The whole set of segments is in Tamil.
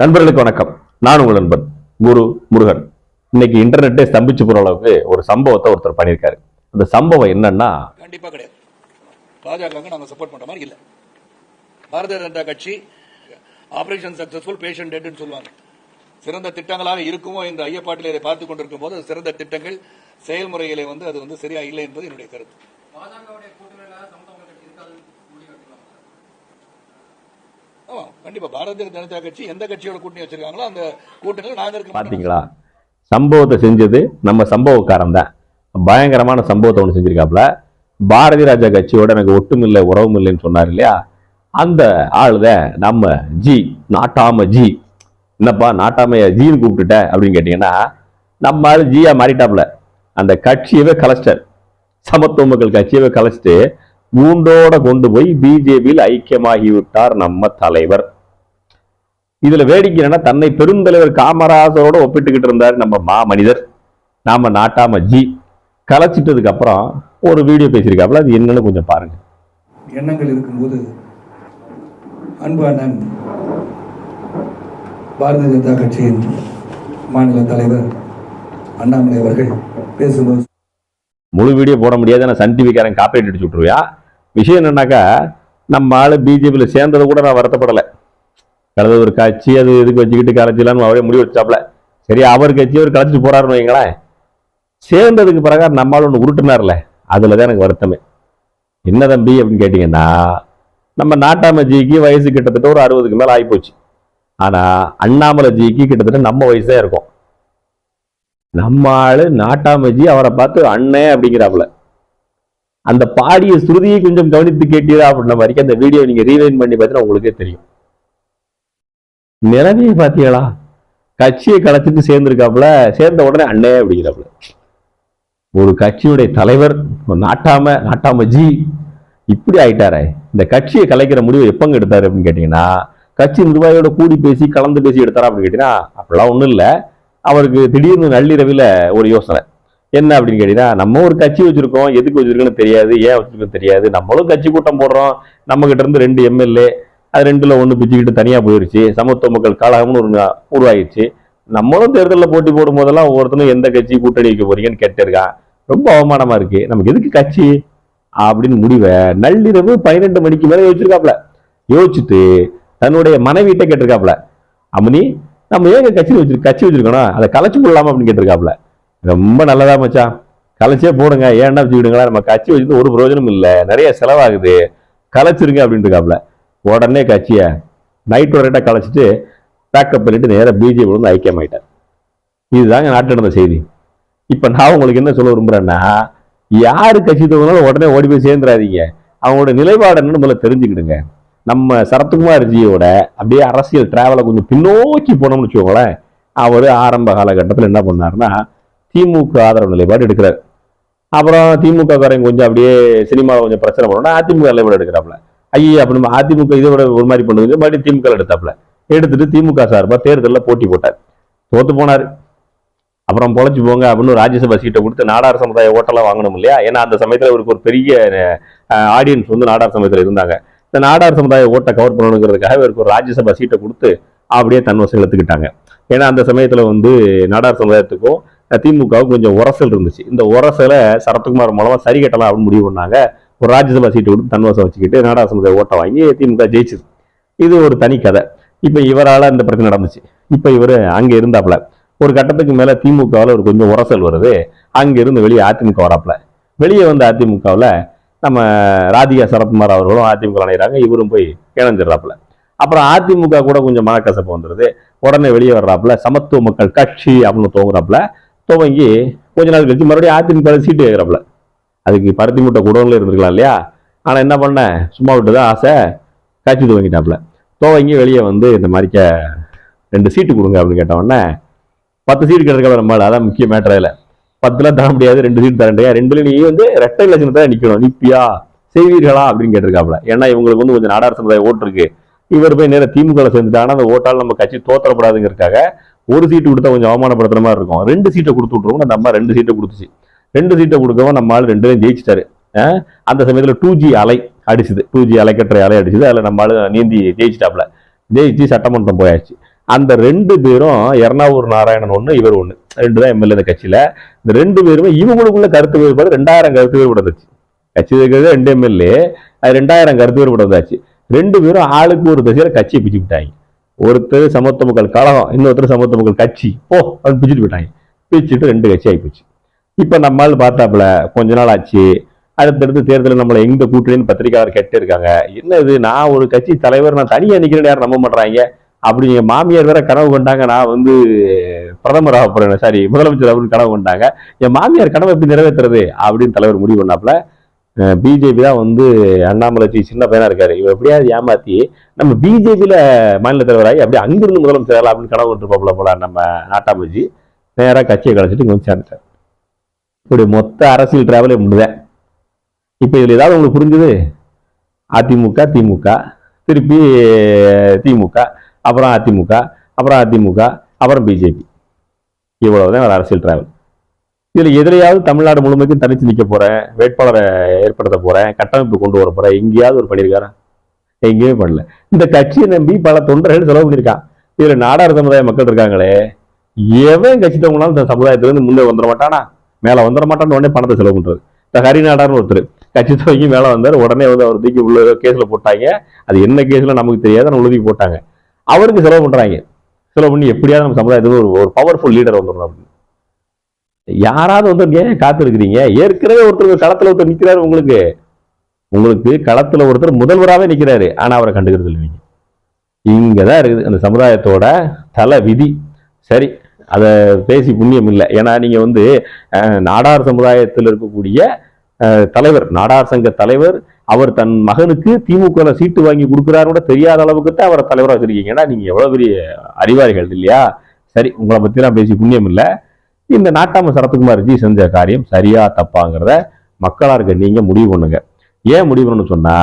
நண்பர்களுக்கு வணக்கம். நான் உங்கள் நண்பன் குரு முருகன். இன்னைக்கு இன்டர்நெட்டே ஸ்தம்பிச்சு போற அளவுக்கு ஒரு சம்பவத்தை ஒருத்தர் பண்ணியிருக்காரு. அந்த சம்பவம் என்னன்னா கண்டிப்பா கிடையாது. பாஜகவுக்கு நாங்க சப்போர்ட் பண்ற மாதிரி இல்ல. பாரதிய ஜனதா கட்சி ஆபரேஷன் சக்சஸ்ஃபுல் பேஷண்ட் டெட்னு சொல்லுவாங்க. சிறந்த திட்டங்களாக இருக்குமோ இந்த ஐயப்பாட்டில் இதை பார்த்துக் கொண்டிருக்கும் போது சிறந்த திட்டங்கள் செயல்முறைகளை வந்து அது வந்து சரியா இல்லை என்பது என்னுடைய கருத்து பாஜகவுடைய கூட்டணியில சமத்துவ கட்சி இருக்காது முடிவு எடுக்கலாம் ஆமா கண்டிப்பா. பாரதிய ஜனதா கட்சி எந்த கட்சியோட கூட்டணி வச்சிருக்காங்களோ அந்த கூட்டணியில் நாங்க இருக்க பாத்தீங்களா? சம்பவத்தை செஞ்சது நம்ம சம்பவக்காரன் தான். பயங்கரமான சம்பவத்தை ஒன்று செஞ்சிருக்காப்புல. பாரதி ராஜா கட்சியோட எனக்கு ஒட்டுமில்லை உறவும் இல்லைன்னு சொன்னார் இல்லையா? அந்த ஆளுத நம்ம ஜி நாட்டாம ஜி. என்னப்பா நாட்டாமைய ஜின்னு கூப்பிட்டுட்ட அப்படின்னு கேட்டீங்கன்னா நம்ம ஆளு ஜியா மாறிட்டாப்புல. அந்த கட்சியவே கலஸ்டர் சமத்துவ மக்கள் கட்சியவே கலைச்சிட்டு கூண்டோட கொண்டு போய் பிஜேபியில் ஐக்கியமாகி விட்டார் நம்ம தலைவர். இதுல வேடிக்கை என்னன்னா தன்னை பெருந்தலைவர் காமராஜரோட ஒப்பிட்டுக்கிட்டு இருந்தார் நம்ம மா மனிதர் நாம நாட்டாம ஜி. கலைச்சிட்டதுக்கு அப்புறம் ஒரு வீடியோ பேசியிருக்காப்புல அது என்னன்னு கொஞ்சம் பாருங்க. எண்ணங்கள் இருக்கும்போது அன்பு அண்ணன் பாரதிய ஜனதா கட்சியின் மாநில தலைவர் அண்ணாமலை அவர்கள் பேசும்போது முழு வீடியோ போட முடியாது நான் சன் டிவிக்காரன் காப்பீட் அடிச்சு விட்ருவியா விஷயம் என்னன்னாக்கா நம்ம ஆள் பிஜேபியில் சேர்ந்தது கூட நான் வருத்தப்படலை. கலந்து ஒரு கட்சி அது இதுக்கு வச்சுக்கிட்டு கலைச்சிலான்னு அவரே முடிவு வச்சாப்ல சரி அவர் கட்சி அவர் கலைச்சிட்டு போறாருன்னு வைங்களேன். சேர்ந்ததுக்கு பிறகு நம்ம ஆள் ஒன்று உருட்டுனார்ல. அதில் தான் எனக்கு வருத்தமே. என்ன தம்பி அப்படின்னு கேட்டிங்கன்னா நம்ம நாட்டாம ஜிக்கு வயசு கிட்டத்தட்ட ஒரு அறுபதுக்கு மேலே ஆகிப்போச்சு ஆனால் அண்ணாமலை ஜிக்கு கிட்டத்தட்ட நம்ம வயசு தான் இருக்கும். நம்ம ஆளு நாட்டாமஜி அவரை பார்த்து அண்ணே அப்படிங்கிறாப்புல. அந்த பாடிய ஸ்ருதியை கொஞ்சம் கவனித்து கேட்டீரா அப்படின்ற வரைக்கும் அந்த வீடியோ நீங்க ரீவைன் பண்ணி பார்த்தீங்கன்னா உங்களுக்கே தெரியும். நிலைமையை பார்த்தீங்களா கட்சியை கலைச்சிட்டு சேர்ந்திருக்காப்புல சேர்ந்த உடனே அண்ணே அப்படிங்கிறாப்புல. ஒரு கட்சியுடைய தலைவர் நாட்டாம நாட்டாம ஜி இப்படி ஆயிட்டாரே. இந்த கட்சியை கலைக்கிற முடிவை எப்பங்க எடுத்தாரு அப்படின்னு கேட்டீங்கன்னா கட்சி நிர்வாகியோட கூடி பேசி கலந்து பேசி எடுத்தாரா அப்படின்னு கேட்டீங்கன்னா அப்படிலாம் ஒன்றும் இல்லை. அவருக்கு திடீர்னு நள்ளிரவில் ஒரு யோசனை. என்ன அப்படின்னு கேட்டீங்கன்னா நம்ம ஒரு கட்சி வச்சிருக்கோம். எதுக்கு வச்சிருக்கோன்னு தெரியாது. ஏன் வச்சிருக்கோம் தெரியாது. நம்மளும் கட்சி கூட்டம் போடுறோம். நம்ம கிட்ட இருந்து ரெண்டு எம்எல்ஏ அது ரெண்டுல ஒன்று பிச்சுக்கிட்டு தனியா போயிருச்சு. சமத்துவ மக்கள் கழகம்னு ஒரு உருவாயிடுச்சு நம்மளும் தேர்தலில் போட்டி போடும் போதெல்லாம் ஒவ்வொருத்தனும் எந்த கட்சி கூட்டணி வைக்க போறீங்கன்னு கேட்டிருக்கான். ரொம்ப அவமானமா இருக்கு. நமக்கு எதுக்கு கட்சி? அப்படின்னு முடிவை நள்ளிரவு பன்னிரெண்டு மணிக்கு மேலே யோசிச்சிருக்காப்ல. யோசிச்சுட்டு தன்னுடைய மனைவிட்ட கேட்டிருக்காப்ல. அம்மனி நம்ம ஏங்க கட்சி வச்சிரு கட்சி வச்சிருக்கணும் அதை கலைச்சு போடலாமா அப்படின்னு கேட்டிருக்காப்ல. ரொம்ப நல்லதா மச்சான் கலைச்சே போடுங்க. ஏன்டா வச்சுக்கிடுங்களா நம்ம கட்சி வச்சுட்டு ஒரு பிரயோஜனம் இல்லை. நிறைய செலவாகுது. கலைச்சிருங்க அப்படின்ட்டு உடனே கட்சியை நைட் வரைட்டா கலைச்சிட்டு பேக்கப் பண்ணிட்டு நேராக பிஜேபி வந்து ஐக்கியமாயிட்டார் இதுதாங்க நாட்டு நடந்த செய்தி. இப்போ நான் உங்களுக்கு என்ன சொல்ல விரும்புகிறேன்னா யார் கட்சி தோணுனாலும் உடனே ஓடி போய் சேர்ந்துடாதீங்க அவங்களோட நிலைப்பாடு என்னன்னு முதல்ல தெரிஞ்சுக்கிடுங்க. நம்ம சரத்குமார் ஜியோட அப்படியே அரசியல் டிராவலை கொஞ்சம் பின்னோக்கி போனோம்னு வச்சுக்கோங்களேன் அவர் ஆரம்ப காலகட்டத்தில் என்ன பண்ணாருன்னா திமுக ஆதரவு நிலைப்பாடு எடுக்கிறார். அப்புறம் திமுக காரங்க கொஞ்சம் அப்படியே சினிமாவில் கொஞ்சம் பிரச்சனை பண்ணோம்னா அதிமுக நிலைப்பாடு எடுக்கிறாப்புல. ஐயா அப்படி அதிமுக இதை விட ஒரு மாதிரி பண்ணுங்க மறுபடியும் திமுக எடுத்தாப்புல. எடுத்துட்டு திமுக சார்பாக தேர்தலில் போட்டி போட்டார். தோத்து போனார். அப்புறம் பொழைச்சு போங்க அப்படின்னு ராஜ்யசபா சீட்டை கொடுத்து நாடார் சமுதாய ஓட்டெல்லாம் வாங்கணும் இல்லையா? ஏன்னா அந்த சமயத்தில் இவருக்கு ஒரு பெரிய ஆடியன்ஸ் வந்து நாடார் சமயத்தில் இருந்தாங்க. இந்த நாடார் சமுதாய ஓட்டை கவர் பண்ணணுங்கிறதுக்காக இவருக்கு ஒரு ராஜ்யசபா சீட்டை கொடுத்து அப்படியே தன்வசம் எடுத்துக்கிட்டாங்க ஏன்னா அந்த சமயத்தில் வந்து நாடார் சமுதாயத்துக்கும் திமுகவுக்கு கொஞ்சம் உரசல் இருந்துச்சு. இந்த உரசலை சரத்குமார் மூலமாக சரி கட்டலாம் அப்படின்னு முடிவு பண்ணாங்க. ஒரு ராஜ்யசபா சீட்டு கொடுத்து தன்வசம் வச்சுக்கிட்டு நாடா சமுதாய ஓட்டை வாங்கி திமுக ஜெயிச்சது. இது ஒரு தனி கதை. இப்போ இவரால் இந்த பிரச்சனை நடந்துச்சு. இப்போ இவர் அங்கே இருந்தாப்புல. ஒரு கட்டத்துக்கு மேலே திமுகவில் ஒரு கொஞ்சம் உரசல் வருது. அங்கேருந்து வெளியே அதிமுக வராப்புல. வெளியே வந்த அதிமுகவில் நம்ம ராதிகா சரத்குமார் அவர்களும் அதிமுக இணைகிறாங்க இவரும் போய் இணைஞ்சிடறாப்புல. அப்புறம் அதிமுக கூட கொஞ்சம் மனக்கசப்பு வந்துடுது உடனே வெளியே வர்றாப்புல சமத்துவ மக்கள் கட்சி அப்படின்னு துவங்குறாப்புல துவங்கி கொஞ்ச நாள் கழிச்சு மறுபடியும் அதிமுக சீட்டு கேட்குறப்பல. அதுக்கு பருத்தி மூட்டை குடோனில் இருந்திருக்கலாம் இல்லையா? ஆனால் என்ன பண்ணேன் சும்மா விட்டு தான் ஆசை. கட்சி துவங்கிட்டாப்புல. துவங்கி வெளியே வந்து இந்த மாதிரிக்க ரெண்டு சீட்டு கொடுங்க அப்படின்னு கேட்ட உடனே பத்து சீட்டு கிடைக்கிறத நம்ம அதான் முக்கிய மேட்டர் இல்லை. தர முடியாது ரெண்டு சீட் தரண்டியா ரெண்டுல நீ வந்து ரெட்டை லட்சணத்தை நிற்கணும் நிற்பியா செய்வீர்களா? அப்படின்னு கேட்டிருக்காப்புல. ஏன்னா இவங்களுக்கு வந்து கொஞ்சம் நாடார் சமுதாய ஓட்டு இருக்கு. இவர் போய் நேரம் திமுக சேர்ந்துட்டாங்கன்னா அந்த ஓட்டால் நம்ம கட்சி தோத்தரப்படாதுங்கிறதுக்காக ஒரு சீட்டு கொடுத்தா கொஞ்சம் அவமானப்படுத்துற மாதிரி இருக்கும். ரெண்டு சீட்டை கொடுத்து விட்ருவோம் அந்த அம்மா ரெண்டு சீட்டை கொடுத்துச்சு. ரெண்டு சீட்டை கொடுக்கவும் நம்ம ஆள் ரெண்டுலையும் ஜெயிச்சிட்டாரு. அந்த சமயத்தில் டூ ஜி அலை அடிச்சுது. டூ ஜி அலைக்கற்றை அலை அடிச்சுது. அதில் நம்ம ஆள் நீந்தி ஜெயிச்சிட்டாப்ல ஜெயிச்சு சட்டமன்றம் போயாச்சு. அந்த ரெண்டு பேரும் எர்ணாவூர் நாராயணன் ஒன்று இவர் ஒன்று ரெண்டு தான் எம்எல்ஏ இந்த கட்சியில். இந்த ரெண்டு பேருமே இவங்களுக்குள்ள கருத்து வேறுபாடு ரெண்டாயிரம் கருத்து வேறுபாடு வந்துச்சு கட்சி இருக்கிறது ரெண்டு எம்எல்ஏ அது ரெண்டாயிரம் கருத்து வேறுபாடு வந்தாச்சு. ரெண்டு பேரும் ஆளுக்கு ஒரு திசையில் கட்சியை பிச்சு விட்டாங்க. ஒருத்தர் சமத்துவ மக்கள் கழகம் இன்னொருத்தர் சமத்துவ மக்கள் கட்சி. ஓ அப்படின்னு பிச்சுட்டு போயிட்டாங்க. பிரிச்சுட்டு ரெண்டு கட்சி ஆகிப்போச்சு இப்போ நம்மால் பார்த்தாப்புல கொஞ்ச நாள் ஆச்சு. அடுத்தடுத்து தேர்தலில் நம்மளை எங்கே கூட்டணின்னு பத்திரிகையாளர் கேட்டு இருக்காங்க. என்ன இது நான் ஒரு கட்சி தலைவர் நான் தனியாக நிற்கிறேன் யாரும் நம்ப மாட்றாங்க? அப்படி என் மாமியார் வேற கனவு கொண்டாங்க. நான் வந்து பிரதமர் ஆக போறேன். சாரி முதலமைச்சர் அப்படின்னு கனவு கொண்டாங்க. என் மாமியார் கனவு எப்படி நிறைவேற்றுறது அப்படின்னு தலைவர் முடிவு பண்ணாப்புல பிஜேபி தான் வந்து அண்ணாமலை சின்ன பையனா இருக்காரு. இவர் எப்படியாவது ஏமாத்தி நம்ம பிஜேபியில மாநில தலைவராகி அப்படியே அங்கிருந்து முதலமைச்சர் ஆகலாம் அப்படின்னு கனவு கொண்டிருப்பாப்புல போல நம்ம நாட்டாமஜி நேராக கட்சியை கலைச்சிட்டு இங்கே வந்து சேர்ந்துட்டார். இப்படி மொத்த அரசியல் டிராவலே முடிதான் இப்போ இதில் ஏதாவது உங்களுக்கு புரிஞ்சுது? அதிமுக திமுக. திருப்பி திமுக அப்புறம் அதிமுக அப்புறம் அதிமுக அப்புறம் பிஜேபி இவ்வளவுதான் ஒரு அரசியல் டிராவல் இதுல எதிரையாவது தமிழ்நாடு முழுமைக்கும் தனித்து நிற்க போறேன் வேட்பாளரை ஏற்படுத்த போறேன் கட்டமைப்பு கொண்டு வர போறேன். எங்கேயாவது ஒரு பண்ணியிருக்காரா எங்கேயுமே பண்ணல. இந்த கட்சியை நம்பி பல தொண்டர்கள் செலவு பண்ணியிருக்கான். இதுல நாடார் சமுதாய மக்கள் இருக்காங்களே எவன் கட்சி தவங்களாலும் இந்த சமுதாயத்துல இருந்து முன்னே வந்துட மாட்டானா? மேல வந்துட மாட்டான்னு உடனே பணத்தை செலவு பண்றது. இந்த ஹரிநாடார்னு ஒருத்தர் கட்சி துவங்கி மேல வந்தார் உடனே வந்து அவர் தூக்கி உள்ள கேஸ்ல போட்டாங்க. அது என்ன கேஸ்ல நமக்கு தெரியாது ஆனால் உழுதி போட்டாங்க. அவருக்கு செலவு பண்றாங்க. செலவு பண்ணி எப்படியாவது நம்ம சமுதாயத்துக்கு ஒரு ஒரு பவர்ஃபுல் லீடர் வந்துடணும் அப்படின்னு. யாராவது வந்து ஏன் காத்திருக்கிறீங்க? ஏற்கனவே ஒருத்தர் களத்தில் ஒருத்தர் நிற்கிறாரு உங்களுக்கு. உங்களுக்கு களத்தில் ஒருத்தர் முதல்வராகவே நிற்கிறாரு ஆனால் அவரை கண்டுக்கிறது இல்லைங்க இங்கே தான் இருக்குது அந்த சமுதாயத்தோட தலை விதி. சரி அதை பேசி புண்ணியம் இல்லை. ஏன்னா நீங்கள் வந்து நாடார் சமுதாயத்தில் இருக்கக்கூடிய தலைவர் நாடார் சங்க தலைவர் அவர் தன் மகனுக்கு திமுக சீட்டு வாங்கி கொடுக்குறாரு கூட தெரியாத அளவுக்கு தான் அவரை தலைவராக வச்சிருக்கீங்க. நீங்கள் எவ்வளோ பெரிய அறிவாளிகள் இல்லையா? சரி உங்களை பற்றிலாம் நான் பேசி புண்ணியம் இல்லை. இந்த நாட்டாம சரத்குமார்ஜி செஞ்ச காரியம் சரியா தப்பாங்கிறத மக்களாக இருக்க நீங்க முடிவு பண்ணுங்க. ஏன் முடிவு பண்ணணும்னு சொன்னா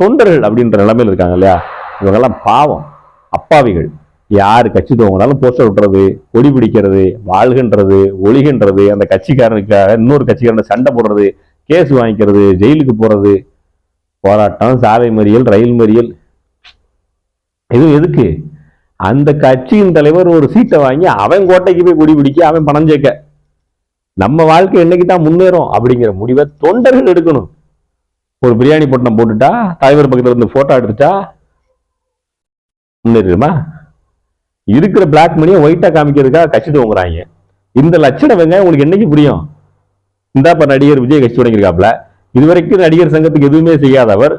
தொண்டர்கள் அப்படின்ற நிலைமையில இருக்காங்க இல்லையா? இவங்கெல்லாம் பாவம். அப்பாவிகள். யார் கட்சி தோங்கினாலும் போஸ்டர் விட்டுறது கொடி பிடிக்கிறது வாழ்கின்றது ஒழிகின்றது அந்த கட்சிக்காரனுக்காக இன்னொரு கட்சிக்காரனை சண்டை போடுறது கேஸ் வாங்கிக்கிறது ஜெயிலுக்கு போறது போராட்டம் சாலை மறியல் ரயில் மறியல். இது எதுக்கு? அந்த கட்சியின் தலைவர் ஒரு சீட்டை வாங்கி அவன் கோட்டைக்கு போய் குடி பிடிக்க அவன் பணம் சேர்க்க. நம்ம வாழ்க்கை என்னைக்கு தான் முன்னேறும் அப்படிங்கிற முடிவை தொண்டர்கள் எடுக்கணும். ஒரு பிரியாணி பொட்டணம் போட்டுட்டா தலைவர் பக்கத்துல இருந்து போட்டோ எடுத்துட்டா முன்னேறிடுமா? இருக்கிற பிளாக் மணியை ஒயிட்டா காமிக்கிறதுக்காக கட்சி துவங்குறாங்க. இந்த லட்சணம் வெங்காயம் உங்களுக்கு என்னைக்கு புரியும்? இந்தா நடிகர் விஜய் கட்சி தொடங்கியிருக்காப்ல இதுவரைக்கும் நடிகர் சங்கத்துக்கு எதுவுமே செய்யாதவர்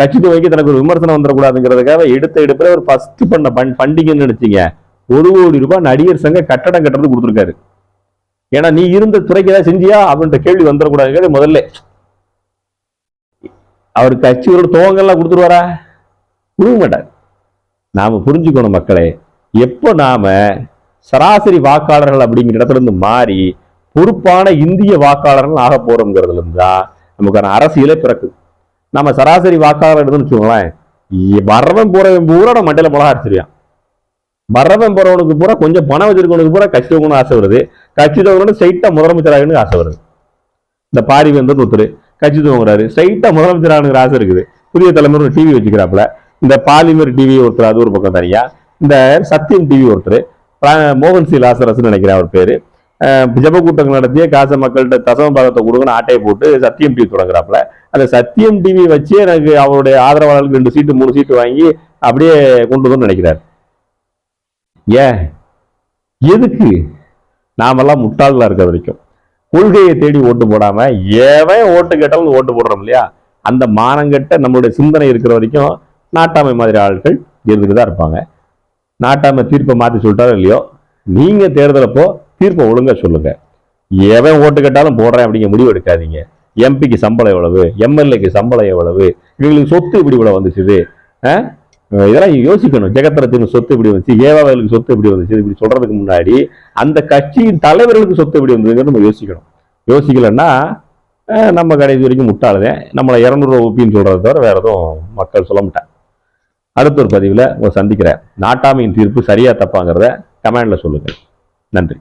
கட்சி துவங்கி தனக்கு ஒரு விமர்சனம் வந்துடக்கூடாதுங்கிறதுக்காக எடுத்த எடுப்பில் ஒரு ஃபர்ஸ்ட் பண்ண பண் பண்டிகைன்னு நினைச்சீங்க. ஒரு கோடி ரூபாய் நடிகர் சங்க கட்டடம் கட்டுறது கொடுத்துருக்காரு. ஏன்னா நீ இருந்த துறைக்கு ஏதாவது செஞ்சியா? அப்படின்ற கேள்வி வந்துடக்கூடாதுங்கிறது முதல்ல. அவர் கட்சியோட துவங்கெல்லாம் கொடுத்துருவாரா? கொடுக்க மாட்டார். நாம புரிஞ்சுக்கணும் மக்களே. எப்போ நாம சராசரி வாக்காளர்கள் அப்படிங்கிற இடத்துல இருந்து மாறி பொறுப்பான இந்திய வாக்காளர்கள் ஆக போகிறோங்கிறதுலேருந்து தான் நமக்கான அரசியலே பிறக்குது நம்ம சராசரி வாக்காளர் எடுத்துன்னு வச்சுக்கோங்களேன் வர்றவன் போறவன் பூரா நம்ம மண்டையில மிளகா அடிச்சிருக்கான். வர்றவன் போறவனுக்கு பூரா கொஞ்சம் பணம் வச்சிருக்கவனுக்கு பூரா கட்சி தோக்கணும்னு ஆசை வருது. கட்சி தவங்கணும் ஸ்ட்ரைட்டா முதலமைச்சர் ஆகணும்னு ஆசை வருது. இந்த பாரி வந்து ஒருத்தர் கட்சி தோங்குறாரு ஸ்ட்ரைட்டா முதலமைச்சர் ஆகணுங்கிற ஆசை இருக்குது. புதிய தலைமுறை ஒரு டிவி வச்சுக்கிறாப்புல. இந்த பாலிமர் டிவி ஒருத்தர் அது ஒரு பக்கம் தனியா. இந்த சத்தியம் டிவி ஒருத்தர் மோகன் சி லாசரஸ்னு நினைக்கிறேன் அவர் பேரு. அஹ் கூட்டங்கள் நடத்திய காச மக்கள்கிட்ட தசம பாகத்தை கொடுங்கன்னு ஆட்டையை போட்டு சத்தியம் டிவி தொடங்குறாப்புல. அந்த சத்தியம் டிவி வச்சு எனக்கு அவருடைய ஆதரவாளர்களுக்கு ரெண்டு சீட்டு மூணு சீட்டு வாங்கி அப்படியே கொண்டு வந்து நினைக்கிறார். ஏன்? எதுக்கு? நாமெல்லாம் முட்டாள்களா இருக்க வரைக்கும். கொள்கையை தேடி ஓட்டு போடாம எவன் ஓட்டு கேட்டாலும் ஓட்டு போடுறோம் இல்லையா? அந்த மானங்கட்ட நம்மளுடைய சிந்தனை இருக்கிற வரைக்கும் நாட்டாமை மாதிரி ஆட்கள் இருந்துட்டு தான் இருப்பாங்க. நாட்டாமை தீர்ப்பை மாற்றி சொல்லிட்டாரோ இல்லையோ? நீங்கள் தேர்தலப்போ தீர்ப்பை ஒழுங்காக சொல்லுங்கள் எவன் ஓட்டு கேட்டாலும் போடுறேன் அப்படிங்கிற முடிவு எடுக்காதீங்க. எம்பிக்கு சம்பளம் எவ்வளவு? எம்எல்ஏக்கு சம்பளம் எவ்வளவு? இவங்களுக்கு சொத்து இப்படி இவ்வளோ வந்துச்சுது. இதெல்லாம் யோசிக்கணும். ஜெகத்தரத்துக்கு சொத்து இப்படி வந்துச்சு ஏவாவலுக்கு சொத்து இப்படி வந்துச்சு இப்படி சொல்கிறதுக்கு முன்னாடி அந்த கட்சியின் தலைவர்களுக்கு சொத்து இப்படி வந்ததுங்கிறது நம்ம யோசிக்கணும். யோசிக்கலைன்னா நம்ம கடைசி வரைக்கும் முட்டாளுதேன். நம்மளை இரநூறுவா ஒப்பின்னு சொல்கிறத தவிர வேறு எதுவும் மக்கள் சொல்ல மாட்டேன் அடுத்த ஒரு பதிவில் உங்கள் சந்திக்கிறேன். நாட்டாமையின் தீர்ப்பு சரியாக தப்பாங்கிறத கமெண்டில் சொல்லுங்கள் நன்றி.